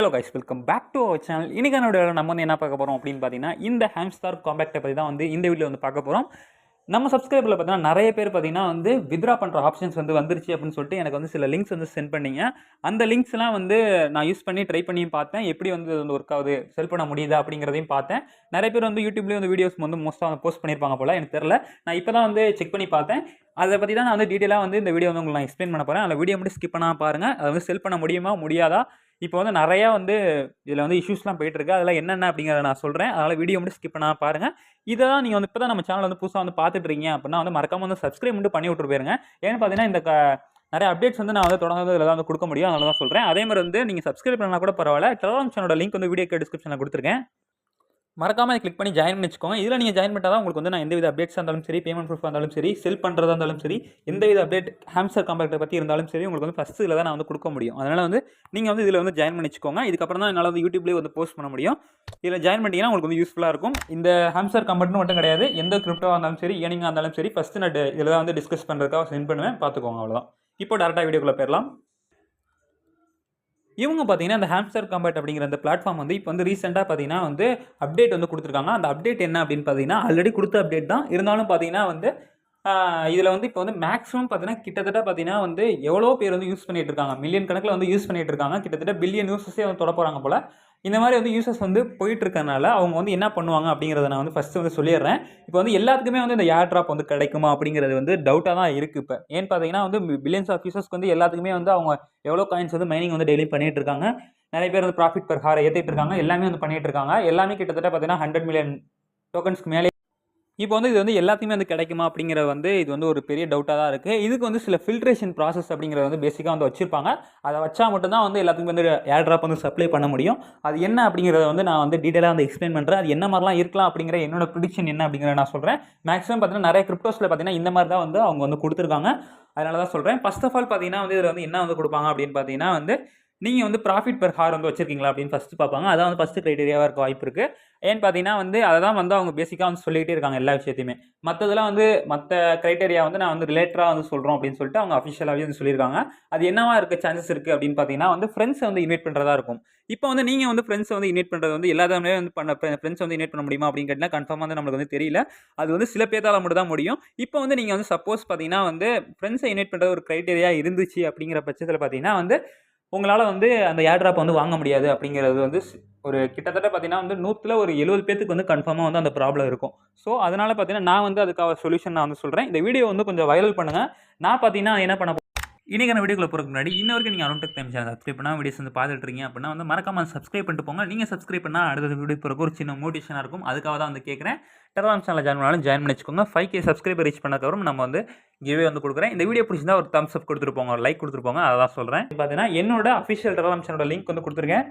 Hello guys welcome back to our channel இன்னைக்கான வீடியோவில் நம்ம வந்து என்ன பார்க்க போகிறோம் அப்படின்னு பார்த்தீங்கன்னா இந்த ஹேம்ஸ்டார் காம்பேக்டை பற்றி தான் வந்து இந்த வீடியோ வந்து பார்க்க போகிறோம் நம்ம சப்ஸ்கிரைபரில் பார்த்தீங்கன்னா நிறைய பேர் பார்த்தீங்கன்னா வந்து வித்ரா பண்ணுற ஆப்ஷன்ஸ் வந்து வந்துருச்சு அப்படின்னு சொல்லிட்டு எனக்கு வந்து சில லிங்க்ஸ் வந்து சென்ட் பண்ணிங்க. அந்த லிங்க்ஸ்லாம் வந்து நான் யூஸ் பண்ணி ட்ரை பண்ணியும் பார்த்தேன். எப்படி வந்து இது வந்து ஒர்க் ஆகுது செல் பண்ண முடியுதா அப்படிங்கிறதையும் பார்த்தேன். நிறைய பேர் வந்து யூடியூப்லேயும் வந்து வீடியோஸ் வந்து மோஸ்ட்டாக வந்து போஸ்ட் பண்ணியிருப்பாங்க போல் எனக்கு தெரில நான் இப்போ தான் வந்து செக் பண்ணி பார்த்தேன். அதை பற்றி தான் நான் வந்து டீட்டெயிலாக வந்து இந்த வீடியோ வந்து உங்களுக்கு நான் எக்ஸ்பிளைன் பண்ண போகிறேன் அந்த வீடியோ மட்டும் ஸ்கிப் பண்ணால் பாருங்கள் அதை வந்து செல் பண்ண முடியுமா முடியாதா? இப்போ வந்து நிறையா வந்து இதில் வந்து இஷ்யூஸ்லாம் போயிட்டுருக்கு. அதெல்லாம் அதில் என்னென்ன அப்படிங்கிறத நான் சொல்கிறேன் அதனால் வீடியோ மட்டும் ஸ்கிப் பண்ணால் பாருங்கள் இதை தான் நீங்கள் வந்து இப்போ தான் நம்ம சேனல் வந்து புதுசாக வந்து பார்த்துட்டு இருக்கீங்க அப்படின்னா வந்து மறக்காமல் வந்து சப்ஸ்கிரைப் மட்டும் பண்ணி விட்டுரு போயிருங்க. ஏன்னு பார்த்தீங்கன்னா இந்த க- நிறைய அப்டேட்ஸ் வந்து நான் வந்து தொடர்ந்து இதில் தான் வந்து கொடுக்க முடியும். அதனால தான் சொல்கிறேன் அதே மாதிரி வந்து நீங்கள் சப்ஸ்கிரைப் பண்ணலாம் கூட பரவாயில்ல. டெலிகிராம் சேனலோட லிங்க் வந்து வீடியோ டிஸ்கிரிப்ஷனில் கொடுத்துருக்கேன். மறக்காம கிளிக் பண்ணி ஜாயின் பண்ணி வச்சுக்கோங்க. இதில் நீங்கள் ஜாயின் பண்ணால் தான் உங்களுக்கு வந்து நான் எந்தவித அப்டேட்ஸாக இருந்தாலும் சரி பேமெண்ட் ப்ரூஃபாக இருந்தாலும் சரி செல் பண்ணுறதா இருந்தாலும் சரி எந்தவித அப்டேட் ஹாம்ஸ்டர் காம்பேக்டை பற்றி இருந்தாலும் சரி உங்களுக்கு வந்து ஃபஸ்ட்டு இதில் தான் நான் வந்து கொடுக்க முடியும். அதனால் வந்து நீங்கள் வந்து இதில் வந்து ஜாயின் பண்ணி வச்சுக்கோங்க. இதுக்கப்புறம் தான் என்னால் வந்து யூடியூப்லேயே வந்து போஸ்ட் பண்ண முடியும். இதில் ஜாயின் பண்ணிட்டீங்கன்னா உங்களுக்கு வந்து யூஸ்ஃபுல்லாக இருக்கும். இந்த ஹாம்ஸ்டர் காம்பேக்ட்னு மட்டும் கிடையாது. எந்த கிரிப்டோவாக இருந்தாலும் சரி ஏனிங்காக இருந்தாலும் சரி ஃபஸ்ட்டு நான் இதில் தான் வந்து டிஸ்கஸ் பண்ணுறதுக்காக சென்ட் பண்ணுவேன். பார்த்துக்கோங்க அவ்வளோதான் இப்போ டேரெக்டாக வீடியோக்குள்ளே போயிடலாம். இவங்க பார்த்தீங்கன்னா இந்த ஹாம்ஸ்டர் காம்பேட் அப்படிங்கிற அந்த பிளாட்ஃபார்ம் வந்து இப்போ வந்து ரீசெண்டாக பார்த்தீங்கன்னா வந்து அப்டேட் வந்து கொடுத்துருக்காங்க. அந்த அப்டேட் என்ன அப்படின்னு பார்த்தீங்கன்னா ஆல்ரெடி கொடுத்த அப்டேட் தான். இருந்தாலும் பார்த்தீங்கன்னா வந்து இதில் வந்து இப்போ வந்து மேக்ஸிமம் பார்த்தீங்கன்னா கிட்டத்தட்ட பார்த்தீங்கன்னா வந்து எவ்வளோ பேர் வந்து யூஸ் பண்ணிகிட்டு இருக்காங்க. மில்லியன் கணக்கில் வந்து யூஸ் பண்ணிகிட்டு இருக்காங்க. கிட்டத்தட்ட பில்லியன் யூசஸே வந்து தொட போகிறாங்க போல். இந்த மாதிரி வந்து யூசர்ஸ் வந்து போயிட்டு இருக்கனால அவங்க வந்து என்ன பண்ணுவாங்க அப்படிங்கிறத நான் வந்து ஃபஸ்ட்டு வந்து சொல்லிடுறேன். இப்போ வந்து எல்லாத்துக்குமே வந்து இந்த ஏர் ட்ராப் வந்து கிடைக்குமா அப்படிங்கிறது வந்து டவுட்டாக தான் இருக்குது இப்போ. ஏன்னு பார்த்தீங்கன்னா வந்து பில்லியன்ஸ் ஆஃப் யூசர்ஸ்க்கு வந்து எல்லாத்துக்குமே வந்து அவங்க எவ்வளோ காயின்ஸ் வந்து மைனிங் வந்து டெய்லி பண்ணிட்டு இருக்காங்க. நிறைய பேர் வந்து ப்ராஃபிட் பர் ஹார் ஏற்றிட்டு இருக்காங்க. எல்லாமே வந்து பண்ணிகிட்டு இருக்காங்க. எல்லாமே கிட்டத்தட்ட பார்த்தீங்கன்னா ஹண்ட்ரட் மில்லியன் டோக்கன்ஸ்க்கு மேலே இப்போ வந்து இது வந்து எல்லாத்தையுமே வந்து கிடைக்குமா அப்படிங்கிறது வந்து இது வந்து ஒரு பெரிய டவுட்டாக தான் இருக்குது இதுக்கு வந்து சில ஃபில்ட்ரேஷன் ப்ராசஸ் அப்படிங்கிறது வந்து பேசிக்காக வந்து வச்சுருப்பாங்க. அதை வச்சா மட்டும்தான் வந்து எல்லாத்துக்கும் வந்து ஏர் ட்ராப் வந்து சப்ளை பண்ண முடியும். அது என்ன அப்படிங்கிறத வந்து நான் வந்து டீட்டெயிலாக வந்து எக்ஸ்பிளைன் பண்ணுறேன் அது என்ன மாதிரிலாம் இருக்கலாம் அப்படிங்கிற என்னோட ப்ரிடிக்ஷன் என்ன அப்படிங்கிறத நான் சொல்கிறேன் மேக்ஸிமம் பார்த்தீங்கன்னா நிறைய கிரிப்டோஸில் பார்த்தீங்கன்னா இந்த மாதிரி தான் வந்து அவங்க வந்து கொடுத்துருக்காங்க. அதனால தான் சொல்கிறேன் ஃபர்ஸ்ட் ஆஃப் ஆல் பார்த்தீங்கன்னா வந்து இதில் வந்து என்ன வந்து கொடுப்பாங்க அப்படின்னு பார்த்தீங்கன்னா வந்து நீங்கள் வந்து ப்ராஃபிட் பெர் ஹார் வந்து வச்சிருக்கீங்களா அப்படின்னு ஃபஸ்ட்டு பார்ப்பாங்க. அதான் வந்து ஃபஸ்ட்டு க்ரைட்டீரியாவாக இருக்க வாய்ப்பு இருக்குது ஏன்னு பார்த்தீங்கன்னா வந்து அதை தான் வந்து அவங்க பேசிக்காக வந்து சொல்லிகிட்டே இருக்காங்க எல்லா விஷயத்தையுமே. மற்றதெல்லாம் வந்து மற்ற க்ரைட்டேரியா வந்து நான் வந்து ரிலேட்டடாக வந்து சொல்கிறோம் அப்படின்னு சொல்லிட்டு அவங்க அஃபிஷியலாகவே வந்து சொல்லியிருக்காங்க. அது என்னவா இருக்க சான்சஸ் இருக்குது அப்படின்னு பார்த்தீங்கன்னா வந்து ஃப்ரெண்ட்ஸை வந்து இன்வைட் பண்ணுறதா இருக்கும். இப்போ வந்து நீங்கள் வந்து ஃப்ரெண்ட்ஸை வந்து இன்வைட் பண்ணுறது வந்து எல்லாருமே வந்து பண்ண ஃப்ரெண்ட்ஸ் வந்து இன்வைட் பண்ண முடியுமா அப்படின்னு கேட்டால் கன்ஃபார்மாக வந்து நம்மளுக்கு வந்து தெரியல. அது வந்து சில பேர்த்தால மட்டும் தான் முடியும். இப்போ வந்து நீங்கள் வந்து சப்போஸ் பார்த்தீங்கன்னா வந்து ஃப்ரெண்ட்ஸை இன்வைட் பண்ணுறது ஒரு க்ரைட்டேரியா இருந்துச்சு அப்படிங்கிற பட்சத்தில் பார்த்தீங்கன்னா வந்து உங்களால் வந்து அந்த ஏர்ட்ராப் வந்து வாங்க முடியாது அப்படிங்கிறது வந்து ஸ்- ஒரு கிட்டத்தட்ட பார்த்தீங்கன்னா வந்து நூற்றில் ஒரு எழுபது பேத்துக்கு வந்து கன்ஃபார்மாக வந்து அந்த ப்ராப்ளம் இருக்கும். ஸோ அதனால் பார்த்தீங்கன்னா நான் வந்து அதுக்காக சொல்யூஷன் நான் வந்து சொல்கிறேன் இந்த வீடியோ வந்து கொஞ்சம் வைரல் பண்ணுங்கள் நான் பார்த்தீங்கன்னா என்ன பண்ண இன்றைக்கான வீடியோக்குள்ள போகிறதுக்கு முன்னாடி இன்ன வரைக்கும் நீங்கள் அருண் டைம் சேனல் சப்ஸ்கிரைப் பண்ணால் வீடியோஸ் வந்து பார்த்துட்டு இருக்கீங்க அப்படின்னா வந்து மறக்காமல் சப்ஸ்கிரைப் பண்ணிட்டு போங்க. நீங்கள் சப்ஸ்கிரைப் பண்ணால் அடுத்த வீடியோ பிறகு ஒரு சின்ன மோட்டிவேஷனாக இருக்கும். அதுக்காக தான் வந்து கேட்குறேன் டெலாம் சேனல் ஜாயின் பண்ணாலும் ஜாயின் பண்ணி வச்சுக்கோங்க. ஃபைவ் கே சப்ஸ்கிரைபர் ரீச் பண்ணக்கப்புறம் நம்ம வந்து கிவே வந்து கொடுக்குறேன். இந்த வீடியோ பிடிச்சிருந்தா ஒரு தம்ஸ் அப் கொடுத்துருப்போங்க ஒரு லைக் கொடுத்துருப்போங்க அதை அதான் சொல்கிறேன் பார்த்தீங்கன்னா என்னோட அஃபிஷியல் டெலாம் சேனலோட லிங்க் வந்து கொடுத்துருக்கேன்.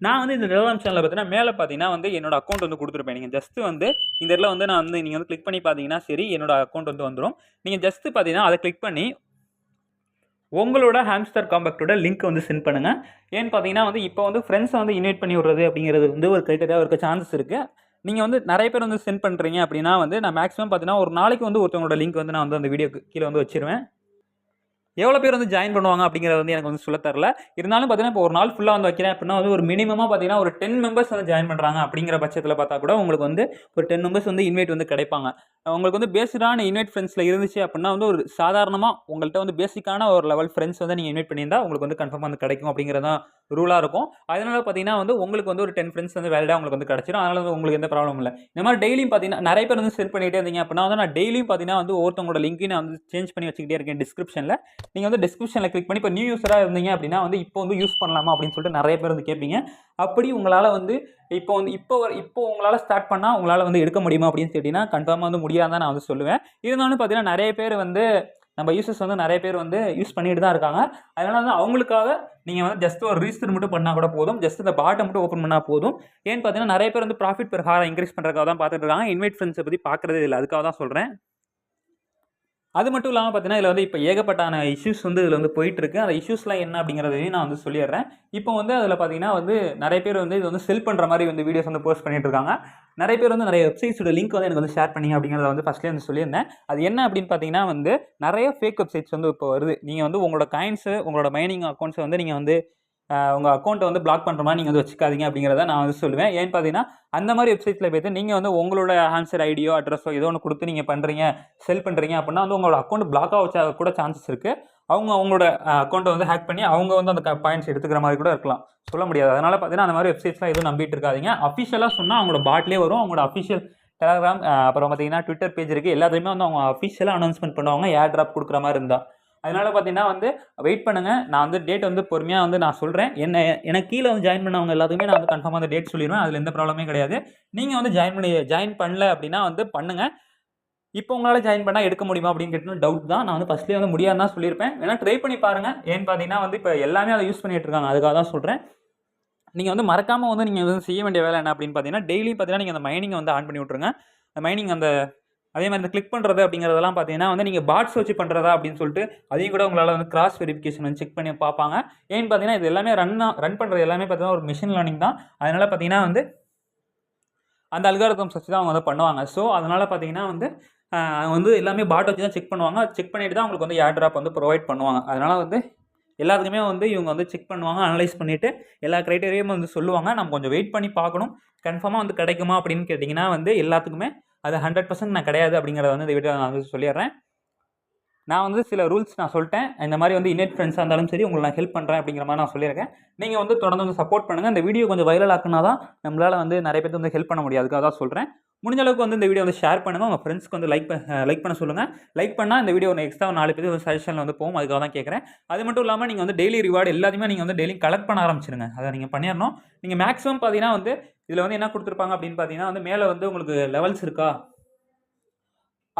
நான் வந்து இந்த டெலாம் சேனலில் பார்த்தீங்கன்னா மேலே பார்த்தீங்கன்னா வந்து என்னோட அக்கௌண்ட் வந்து கொடுத்துருப்பேன். நீங்கள் ஜஸ்ட்டு வந்து இந்த இடத்துல வந்து நான் வந்து நீங்கள் வந்து கிளிக் பண்ணி பார்த்தீங்கன்னா சரி என்னோட அக்கௌண்ட் வந்து வந்துடும் நீங்கள் ஜஸ்ட்டு பார்த்தீங்கன்னா அதை கிளிக் பண்ணி உங்களோட ஹாம்ஸ்டர் காம்பேக்டோட லிங்க் வந்து சென்ட் பண்ணுங்கள் ஏன்னு பார்த்தீங்கன்னா வந்து இப்போ வந்து ஃப்ரெண்ட்ஸை வந்து இன்வைட் பண்ணி விடுறது அப்படிங்கிறது வந்து ஒரு கிரைட்டரியா இருக்க சான்சஸ் இருக்குது நீங்கள் வந்து நிறைய பேர் வந்து சென்ட் பண்ணுறீங்க அப்படின்னா வந்து நான் மேக்ஸிமம் பார்த்தீங்கன்னா ஒரு நாளைக்கு வந்து ஒருத்தவங்களோட லிங்க் வந்து நான் வந்து அந்த வீடியோக்கு கீழே வந்து வச்சிருவேன். எவ்வளோ பேர் வந்து ஜாயின் பண்ணுவாங்க அப்படிங்கிறது வந்து எனக்கு வந்து சொல்ல தரல. இருந்தாலும் பார்த்தீங்கன்னா இப்போ ஒரு நாள் ஃபுல்லாக வந்து வைக்கிறேன் அப்படின்னா வந்து ஒரு மினிமமாக பார்த்தீங்கன்னா ஒரு டென் மெம்பர்ஸ் வந்து ஜாயின் பண்ணுறாங்க அப்படிங்கிற பட்சத்தில் பார்த்தா கூட உங்களுக்கு வந்து ஒரு டென் மெம்பர்ஸ் வந்து இன்வைட் வந்து கிடைப்பாங்க. உங்களுக்கு வந்து பேஸ்டான இன்வைட் ஃப்ரெண்ட்ஸில் இருந்துச்சு அப்படின்னா வந்து ஒரு சாதாரணமாக உங்கள்கிட்ட வந்து பேசிக்கான ஒரு லெவல் ஃப்ரெண்ட்ஸ் வந்து நீங்கள் இன்வைட் பண்ணியிருந்தால் உங்களுக்கு வந்து கன்ஃபார்மாக வந்து கிடைக்கும் அப்படிங்கிறது தான் ரூலாக இருக்கும். அதனால பார்த்தீங்கன்னா வந்து உங்களுக்கு வந்து ஒரு டென் ஃப்ரெண்ட்ஸ் வந்து வேலையாக உங்களுக்கு வந்து கிடச்சிடும் அதனால வந்து உங்களுக்கு எந்த ப்ராப்ளம் இல்லை. இந்த மாதிரி டெய்லியும் பார்த்தீங்கன்னா நிறைய பேர் வந்து சென்ட் பண்ணிகிட்டே இருந்தீங்க அப்படின்னா வந்து நான் டெய்லியும் பார்த்தீங்கன்னா வந்து ஒருத்தவங்களோட லிங்க்கையும் நான் வந்து சேஞ்ச் பண்ணி வச்சுக்கிட்டே இருக்கேன் டிஸ்கிரிப்ஷனில் நீங்கள் வந்து டிஸ்கிரிப்ஷனில் கிளிக் பண்ணி இப்போ நியூ யூஸராக இருந்தீங்க அப்படின்னா வந்து இப்போ வந்து யூஸ் பண்ணலாமா அப்படின்னு சொல்லிட்டு நிறைய பேர் வந்து கேட்பீங்க அப்படி உங்களால் வந்து இப்போ வந்து இப்போ இப்போ உங்களால் ஸ்டார்ட் பண்ணால் உங்களால் வந்து எடுக்க முடியுமா அப்படின்னு கேட்டிங்கன்னா கன்ஃபார்மாக வந்து முடியாதான் நான் வந்து சொல்லுவேன். இருந்தாலும் பார்த்தீங்கன்னா நிறைய பேர் வந்து நம்ம யூசர்ஸ் வந்து நிறைய பேர் வந்து யூஸ் பண்ணிட்டு தான் இருக்காங்க. அதனால வந்து அவங்களுக்காக நீங்கள் வந்து ஜஸ்ட் ஒரு ரீஸ்டர் மட்டும் பண்ணால் கூட போதும். ஜஸ்ட் இந்த பாட்டை மட்டும் ஓப்பன் பண்ணால் போதும். ஏன்னு பார்த்தீங்கன்னா நிறைய பேர் வந்து ப்ராஃபிட் பெர் ஹாரை இன்க்ரீஸ் பண்ணுறதுக்காக தான் பார்த்துட்டு இருக்காங்க. இன்வைட் ஃப்ரெண்ட்ஸை பற்றி பார்க்குறதே இல்லை. அதுக்காக தான் சொல்கிறேன் அது மட்டும் இல்லாமல் பார்த்தீங்கன்னா இதில் வந்து இப்போ ஏகப்பட்டான இஷ்யூஸ் வந்து இதில் வந்து போயிட்டுருக்கு. அந்த இஷ்யூஸ்லாம் என்ன அப்படிங்கிறதையும் நான் வந்து சொல்லிடுறேன். இப்போ வந்து அதில் பார்த்தீங்கன்னா வந்து நிறைய பேர் வந்து இது வந்து செல் பண்ணுற மாதிரி வந்து வீடியோஸ் வந்து போஸ்ட் பண்ணிட்டு இருக்காங்க. நிறைய பேர் வந்து நிறைய வெப்சைட்ஸோட லிங்க் வந்து எனக்கு வந்து ஷேர் பண்ணி அப்படிங்கிறத வந்து ஃபஸ்ட்லேயே வந்து சொல்லியிருந்தேன். அது என்ன அப்படின்னு பார்த்தீங்கன்னா வந்து நிறைய ஃபேக் வெப்சைட்ஸ் வந்து இப்போ வருது. நீங்கள் வந்து உங்களோட காயின்ஸு உங்களோட மைனிங் அக்கௌண்ட்ஸை வந்து நீங்கள் வந்து உங்கள் அக்கௌண்ட்டை வந்து பிளாக் பண்ணுற மாதிரி நீங்கள் வந்து வச்சுக்காதீங்க அப்படிங்கிறத நான் வந்து சொல்லுவேன். ஏன்னு பார்த்தீங்கன்னா அந்த மாதிரி வெப்சைட்டில் போய்ட்டு நீங்கள் வந்து உங்களோட ஆன்சர் ஐடியோ அட்ரஸோ ஏதோ ஒன்று கொடுத்து நீங்கள் பண்ணுறீங்க செல் பண்ணுறீங்க அப்படின்னா வந்து உங்களோட அக்கௌண்ட் பிளாக் ஆக கூட சான்சஸ் இருக்குது அவங்க அவங்களோட அக்கௌண்ட்டை வந்து ஹேக் பண்ணி அவங்க வந்து அந்த பாயிண்ட்ஸ் எடுத்துக்கிற மாதிரி கூட இருக்கலாம். சொல்ல முடியாது. அதனால் பார்த்தீங்கன்னா அந்த மாதிரி வெப்சைட்ஸ்லாம் எதுவும் நம்பிட்டு இருக்காதீங்க. அஃபிஷியலாக சொன்னால் அவங்களோட பாட்லேயே வரும். அவங்களோட அஃபிஷியல் டெலகிராம் அப்புறம் பார்த்தீங்கன்னா ட்விட்டர் பேஜ் இருக்குது எல்லாத்தையுமே வந்து அவங்க அஃபிஷியலாக அனௌன்ஸ்மெண்ட் பண்ணுவாங்க. ஏர் ட்ராப் கொடுக்குற மாதிரி இருந்தால் அதனால் பார்த்தீங்கன்னா வந்து வெயிட் பண்ணுங்கள் நான் வந்து டேட் வந்து பொறுமையாக வந்து நான் சொல்கிறேன் என்ன எனக்கு கீழே வந்து ஜாயின் பண்ணவங்க எல்லாத்துக்குமே நான் வந்து கன்ஃபார்மாக அந்த டேட் சொல்லிடுவேன். அதில் எந்த ப்ராப்ளமே கிடையாது. நீங்கள் வந்து ஜாயின் பண்ணி ஜாயின் பண்ணல அப்படின்னா வந்து பண்ணுங்கள் இப்போ உங்களால் ஜாயின் பண்ணால் எடுக்க முடியுமா அப்படின்னு கேட்டு டவுட் தான். நான் வந்து ஃபஸ்ட்லேயே வந்து முடியாதுன்னு தான் சொல்லியிருப்பேன். வேணால் ட்ரை பண்ணி பாருங்கள் ஏன்னு பார்த்தீங்கன்னா வந்து இப்போ எல்லாமே அதை யூஸ் பண்ணிகிட்டு இருக்காங்க. அதுக்காக தான் சொல்கிறேன் நீங்கள் வந்து மறக்காமல் வந்து நீங்கள் வந்து செய்ய வேண்டிய வேலை என்ன அப்படின்னு பார்த்தீங்கன்னா டெய்லி பார்த்தீங்கன்னா நீங்கள் அந்த மைனிங்கை வந்து ஆன் பண்ணி விட்ருங்க அந்த மைனிங் அந்த அதே மாதிரி இந்த கிளிக் பண்ணுறது அப்படிங்கிறதெல்லாம் பார்த்தீங்கன்னா வந்து நீங்கள் பாட்ஸ் வச்சு பண்ணுறதா அப்படின்னு சொல்லிட்டு அதையும் கூட உங்களால் வந்து கிராஸ் வெரிஃபிகேஷன் வந்து செக் பண்ணி பார்ப்பாங்க. ஏன்னு பார்த்தீங்கன்னா இது எல்லாமே ரன் ரன் பண்ணுறது எல்லாமே பார்த்தீங்கன்னா ஒரு மிஷின் லேர்னிங் தான். அதனால் பார்த்தீங்கன்னா வந்து அந்த அல்காரதம்ஸ் வச்சு தான் அவங்க வந்து பண்ணுவாங்க. ஸோ அதனால் பார்த்தீங்கன்னா வந்து வந்து எல்லாமே பாட் வச்சு தான் செக் பண்ணுவாங்க. செக் பண்ணிட்டு தான் உங்களுக்கு வந்து ஏர் ட்ராப் வந்து ப்ரொவைட் பண்ணுவாங்க. அதனால் வந்து எல்லாத்துக்குமே வந்து இவங்க வந்து செக் பண்ணுவாங்க அனலைஸ் பண்ணிவிட்டு எல்லா க்ரைட்டீரியும் வந்து சொல்லுவாங்க. நம்ம கொஞ்சம் வெயிட் பண்ணி பார்க்கணும். கன்ஃபார்மாக வந்து கிடைக்குமா அப்படின்னு கேட்டிங்கன்னா வந்து எல்லாத்துக்குமே அது ஹண்ட்ரட் பர்சன்ட் நான் கிடையாது அப்படிங்கிறத வந்து இந்த வீடியோ நான் வந்து சொல்லிடுறேன். நான் வந்து சில ரூல்ஸ் நான் சொல்லிட்டேன். இந்த மாதிரி வந்து இன்னெட் ஃப்ரெண்ட்ஸாக இருந்தாலும் சரி உங்களுக்கு நான் ஹெல்ப் பண்ணுறேன் அப்படிங்கிற மாதிரி நான் சொல்லியிருக்கேன். நீங்கள் வந்து தொடர்ந்து வந்து சப்போர்ட் பண்ணுங்கள் இந்த வீடியோ கொஞ்சம் வைரல் ஆக்குனா தான் நம்மளால் வந்து நிறைய பேர் வந்து ஹெல்ப் பண்ண முடியும். அதுக்காக தான் சொல்கிறேன் முடிஞ்ச அளவுக்கு வந்து இந்த வீடியோ வந்து ஷேர் பண்ணுங்கள் உங்கள் ஃப்ரெண்ட்ஸ்க்கு வந்து லைக் லைக் பண்ண சொல்லுங்கள் லைக் பண்ணால் இந்த வீடியோ ஒன்று எக்ஸ்ட்ரா நாலு பேர் சஜஷனில் வந்து போகும். அதுக்காக தான் கேட்குறேன். அது மட்டும் இல்லாமல் நீங்கள் வந்து டெய்லி ரிவார்டு எல்லாத்தையுமே நீங்கள் வந்து டெய்லி கலெக்ட் பண்ண ஆரம்பிச்சிருங்க. அதை நீங்கள் பண்ணிடணும் நீங்கள் மேக்ஸிமம் பார்த்தீங்கன்னா வந்து இதில் வந்து என்ன கொடுத்துருப்பாங்க அப்படின்னு பார்த்தீங்கன்னா வந்து மேலே வந்து உங்களுக்கு லெவல்ஸ் இருக்கா?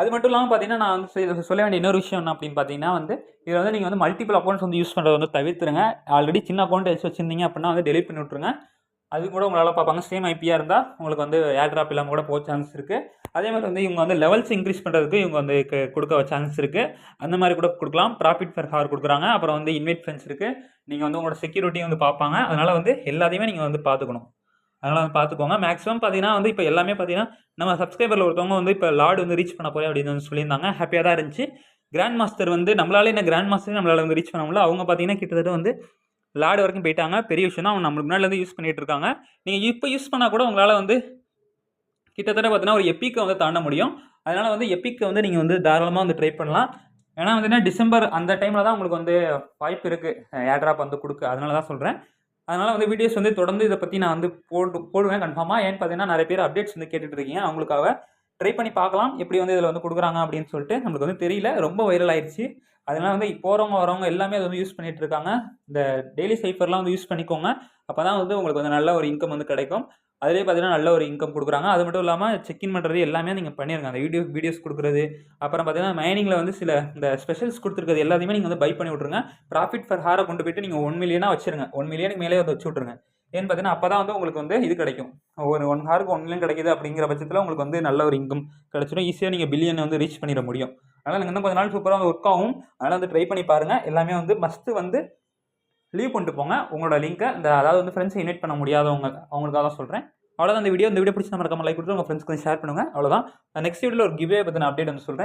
அது மட்டும் இல்லாமல் பார்த்தீங்கன்னா நான் வந்து சொல்ல வேண்டிய இன்னொரு விஷயம் என்ன அப்படின்னு பார்த்தீங்கன்னா வந்து இதில் வந்து நீங்கள் வந்து மல்டிபிள் அக்கௌண்ட்ஸ் வந்து யூஸ் பண்ணுறது வந்து தவிர்த்துருங்க. ஆல்ரெடி சின்ன அக்கௌண்ட் வச்சு வச்சிருந்தீங்க அப்படின்னா வந்து டெலிட் பண்ணி விட்ருங்க அது கூட உங்களால் பார்ப்பாங்க. சேம் ஐபியாக இருந்தால் உங்களுக்கு வந்து ஏர் ட்ராப் இல்லாமல் கூட போக சான்ஸ் இருக்குது அதே மாதிரி வந்து இவங்க வந்து லெவல்ஸ் இன்க்ரீஸ் பண்ணுறதுக்கு இவங்க வந்து கொடுக்க சான்ஸ் இருக்குது அந்த மாதிரி கூட கொடுக்கலாம். ப்ராஃபிட் ஃபர் ஹவர் கொடுக்குறாங்க. அப்புறம் வந்து இன்வைட் ஃப்ரெண்ட்ஸ் இருக்குது நீங்கள் வந்து உங்களோட செக்யூரிட்டியும் வந்து பார்ப்பாங்க. அதனால் வந்து எல்லாத்தையுமே நீங்கள் வந்து பார்த்துக்கணும். அதனால் வந்து பார்த்துக்கோங்க மேக்ஸிமம் பார்த்தீங்கன்னா வந்து இப்போ எல்லாமே பார்த்தீங்கன்னா நம்ம சப்ஸ்கிரைபரில் ஒருத்தவங்க வந்து இப்போ லார்டு வந்து ரீச் பண்ண போகிறேன் அப்படின்னு வந்து சொல்லியிருந்தாங்க. ஹாப்பியாக தான் இருந்துச்சு. கிராண்ட் மாஸ்டர் வந்து நம்மளால என்ன கிராண்ட் மாஸ்டர் நம்மளால் வந்து ரீச் பண்ண முடியல. அவங்க பார்த்தீங்கன்னா கிட்டத்தட்ட வந்து லார்டு வரைக்கும் போயிட்டாங்க. பெரிய விஷயம் தான் அவங்க நம்மளுக்கு முன்னாடி வந்து யூஸ் பண்ணிகிட்டு இருக்காங்க. நீங்கள் இப்போ யூஸ் பண்ணால் கூட உங்களால் வந்து கிட்டத்தட்ட பார்த்தீங்கன்னா ஒரு எப்பிக்கை வந்து தாண்ட முடியும். அதனால் வந்து எப்பிக்கை வந்து நீங்கள் வந்து தாராளமாக வந்து ட்ரை பண்ணலாம். ஏன்னா வந்து டிசம்பர் அந்த டைமில் தான் உங்களுக்கு வந்து வாய்ப்பு இருக்குது ஏர்ட்ராப் வந்து கொடுக்கு. அதனால தான் சொல்கிறேன் அதனால் வந்து வீடியோஸ் வந்து தொடர்ந்து இதை பற்றி நான் வந்து போட்டு போடுவேன் கன்ஃபார்மாக ஏன்னு பார்த்தீங்கன்னா நிறைய பேர் அப்டேட்ஸ் வந்து கேட்டுட்டு இருக்கீங்க. அவங்களுக்காக ட்ரை பண்ணி பார்க்கலாம். எப்படி வந்து இதில் வந்து கொடுக்குறாங்க அப்படின்னு சொல்லிட்டு நம்மளுக்கு வந்து தெரியல. ரொம்ப வைரல் ஆயிடுச்சு அதனால் வந்து போகிறவங்க வரவங்க எல்லாமே அதை வந்து யூஸ் பண்ணிகிட்டு இருக்காங்க. இந்த டெய்லி சைஃபர்லாம் வந்து யூஸ் பண்ணிக்கோங்க. அப்போ தான் வந்து உங்களுக்கு வந்து நல்ல ஒரு இன்கம் வந்து கிடைக்கும். அதிலே பார்த்தீங்கன்னா நல்ல ஒரு இன்கம் கொடுக்குறாங்க. அது மட்டும் இல்லாமல் செக்இன் பண்ணுறது எல்லாமே நீங்கள் பண்ணியிருக்காங்க அந்த வீடியோ வீடியோஸ் கொடுக்குறது அப்புறம் பார்த்தீங்கன்னா மைனிங்கில் வந்து சில இந்த ஸ்பெஷல்ஸ் கொடுத்துருக்கிறது எல்லாத்தையுமே நீங்கள் வந்து பை பண்ணி விட்ருங்க ப்ராஃபிட் ஃபர் ஹாரை கொண்டு போயிட்டு நீங்கள் ஒன் மில்லியனாக வச்சுருங்க. ஒன் மில்லியனுக்கு மேலே வந்து வச்சு விட்ருங்க ஏன்னு பார்த்தீங்கன்னா அப்போ தான் வந்து உங்களுக்கு வந்து இது கிடைக்கும். ஒரு ஒன் ஹாருக்கு ஒன் மில்லியன் கிடைக்குது அப்படிங்கிற பட்சத்தில் உங்களுக்கு வந்து நல்ல ஒரு இன்கம் கிடச்சிடும் ஈஸியாக நீங்கள் பில்லியன் வந்து ரீச் பண்ணிட முடியும். அதனால் நீங்கள் இன்னும் கொஞ்ச நாள் சூப்பராக வந்து ஒர்க் ஆகும். அதனால் வந்து ட்ரை பண்ணி பாருங்கள் எல்லாமே வந்து மஸ்ட்டு வந்து லீவ் பண்ணிட்டு போங்க. உங்களோட லிங்க்கை இந்த அதாவது வந்து ஃப்ரெண்ட்ஸை இன்வைட் பண்ண முடியாதவங்க அவங்களுக்காக தான் சொல்கிறேன் அவ்வளோதான் இந்த வீடியோ இந்த வீடியோ பிடிச்சி நம்ம லைக் கொடுத்து உங்கள் ஃப்ரெண்ட்ஸ்க்கு ஷேர் பண்ணுங்கள் அவ்வளோதான் நெக்ஸ்ட் வீடியோவில் ஒரு கிவே பற்றின அப்டேட் வந்து சொல்கிறேன்